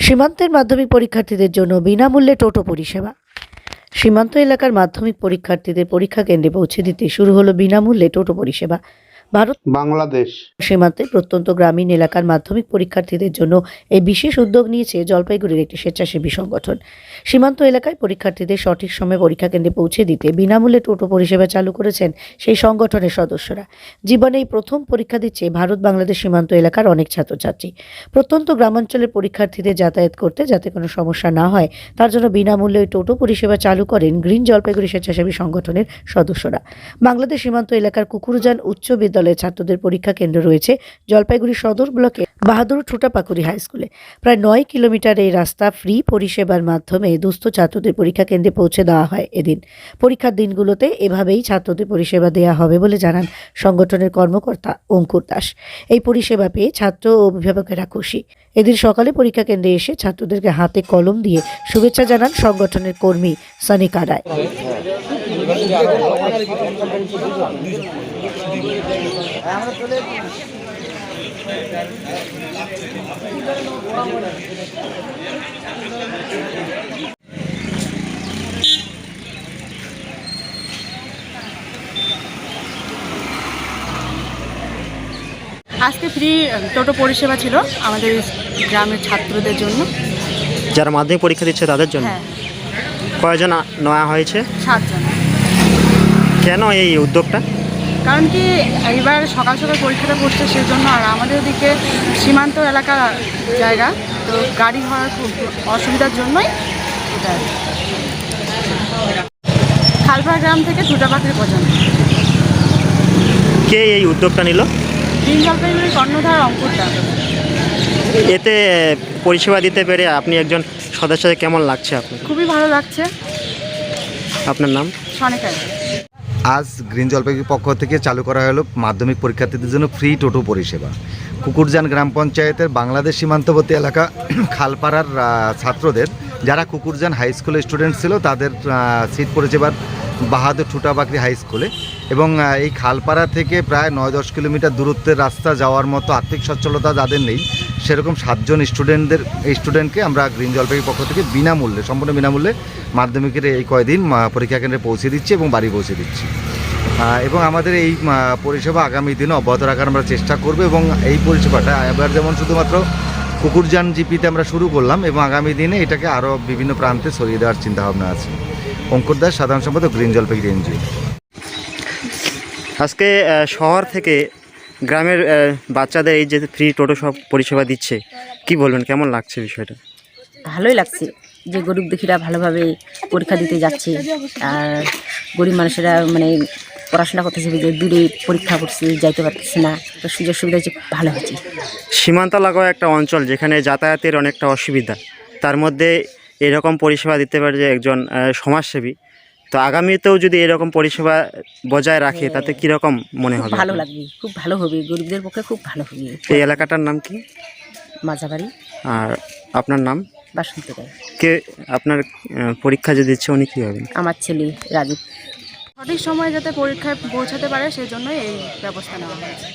সীমান্তের মাধ্যমিক পরীক্ষার্থীদের জন্য বিনামূল্যে টোটো পরিষেবা। সীমান্ত এলাকার মাধ্যমিক পরীক্ষার্থীদের পরীক্ষা কেন্দ্রে পৌঁছে দিতে শুরু হলো বিনামূল্যে টোটো পরিষেবা। ভারত বাংলাদেশ। সীমান্তে প্রত্যন্ত গ্রামীণ এলাকার মাধ্যমিক পরীক্ষার্থীদের জন্য এই বিশেষ উদ্যোগ নিয়েছে জলপাইগুড়ির একটি স্বেচ্ছাসেবী সংগঠন। সীমান্ত এলাকায় পরীক্ষার্থীদের সঠিক সময়ে পরীক্ষা কেন্দ্রে পৌঁছে দিতে বিনামূল্যে টোটো পরিষেবা চালু করেছেন সেই সংগঠনের সদস্যরা। জীবনে এই প্রথম পরীক্ষা দিচ্ছে ভারত বাংলাদেশ সীমান্ত এলাকার অনেক ছাত্রছাত্রী। প্রত্যন্ত গ্রামাঞ্চলের পরীক্ষার্থীদের যাতায়াত করতে যাতে কোনো সমস্যা না হয় তার জন্য বিনামূল্যে টোটো পরিষেবা চালু করেন গ্রিন জলপাইগুড়ি স্বেচ্ছাসেবী সংগঠনের সদস্যরা। বাংলাদেশ সীমান্ত এলাকার কুকুরজান উচ্চ বিদ্যালয়ের ছাত্রদের পরীক্ষা কেন্দ্র রয়েছে জলপাইগুড়ি সদর ব্লকে বাহাদুর ঠুটাপাকুড়ি হাই স্কুলে। প্রায় নয় কিলোমিটার এই রাস্তা ফ্রি পরিষেবার মাধ্যমে দুস্থ ছাত্রদের পরীক্ষা কেন্দ্রে পৌঁছে দেওয়া হয় এদিন। পরীক্ষার দিনগুলোতে এভাবেই ছাত্রদের পরিষেবা দেওয়া হবে বলে জানান সংগঠনের কর্মকর্তা অঙ্কুর দাস। এই পরিষেবা পেয়ে ছাত্র ও অভিভাবকেরা খুশি। এদিন সকালে পরীক্ষা কেন্দ্রে এসে ছাত্রদেরকে হাতে কলম দিয়ে শুভেচ্ছা জানান সংগঠনের কর্মী সানিকা রায়। আজকে ফ্রি টোটো পরিষেবা ছিল আমাদের গ্রামের ছাত্রদের জন্য। যারা মাধ্যমিক পরীক্ষা দিচ্ছে তাদের জন্য? হ্যাঁ। কয়জন নেওয়া হয়েছে? সাতজন। কেন এই উদ্যোগটা? কারণ কি এইবার সকাল সকাল পরীক্ষাটা পড়ছে সেজন্য আর আমাদের ওদিকে সীমান্ত এলাকা জায়গা তো গাড়ি হওয়ার খুব অসুবিধার জন্যই এটা। খালপাড়া গ্রাম থেকে ঠুটাপাখির পর্যন্ত। কে এই উদ্যোগটা নিল? তিন জলপাইগুড়ির কর্ণধার অঙ্কুরটা এতে পরিষেবা দিতে পেরে আপনি একজন সদস্য কেমন লাগছে আপনার? খুবই ভালো লাগছে। আপনার নাম? সনেকায় আজ গ্রিন জলপাইগুড়ির পক্ষ থেকে চালু করা হলো মাধ্যমিক পরীক্ষার্থীদের জন্য ফ্রি টোটো পরিষেবা। কুকুরজান গ্রাম পঞ্চায়েতের বাংলাদেশ সীমান্তবর্তী এলাকা খালপাড়ার ছাত্রদের, যারা কুকুরজান হাই স্কুলের স্টুডেন্ট ছিল, তাদের সিট পড়েছে এবার বাহাদুর ঠুটাবাকরি হাই স্কুলে এবং এই খালপাড়া থেকে প্রায় নয় দশ কিলোমিটার দূরত্বের রাস্তা যাওয়ার মতো আর্থিক সচ্ছলতা যাদের নেই। সেরকম সাতজন স্টুডেন্টদের স্টুডেন্টকে আমরা গ্রিন জলপাইগুড়ির পক্ষ থেকে বিনামূল্যে, সম্পূর্ণ বিনামূল্যে মাধ্যমিকের এই কয়দিন পরীক্ষা কেন্দ্রে পৌঁছে দিচ্ছি এবং বাড়ি পৌঁছে দিচ্ছি। এবং আমাদের এই পরিষেবা আগামী দিনে অব্যাহত রাখার আমরা চেষ্টা করব এবং এই পরিষেবাটা এবার যেমন শুধুমাত্র কুকুরজান জিপিতে আমরা শুরু করলাম এবং আগামী দিনে এটাকে আরও বিভিন্ন প্রান্তে ছড়িয়ে দেওয়ার চিন্তাভাবনা আছে। অঙ্কুর দাস, সাধারণ সম্পাদক, গ্রিন জলপাইগুড়ি এনজিও আজকে শহর থেকে গ্রামের বাচ্চাদের এই যে ফ্রি টোটো সব পরিষেবা দিচ্ছে কি বলবেন? কেমন লাগছে বিষয়টা? ভালোই লাগছে যে গরিব দুঃখীরা ভালোভাবে পরীক্ষা দিতে যাচ্ছে আর গরিব মানুষেরা মানে পড়াশোনা করতেছে যে দূরে পরীক্ষা করছে যাইতে পারতেছে না তো সুযোগ সুবিধা যে ভালো হচ্ছে। সীমান্ত লাগোয়া একটা অঞ্চল যেখানে যাতায়াতের অনেকটা অসুবিধা তার মধ্যে এরকম পরিষেবা দিতে পারে যে একজন সমাজসেবী তো আগামীতেও যদি এরকম পরিষেবা বজায় রাখে তাতে কীরকম মনে হবে ভালো লাগবে খুব ভালো হবে গরিবদের পক্ষে খুব ভালো হবে। এই এলাকাটার নাম কি? মাঝাবাড়ি। আর আপনার নাম? বাসন্ত রায়। কে আপনার পরীক্ষা যে দিচ্ছে উনি কী হবেন আমার ছেলে রাজীব। সঠিক সময়ে যাতে পরীক্ষায় পৌঁছাতে পারে সেই জন্যই এই ব্যবস্থা নেওয়া হয়েছে।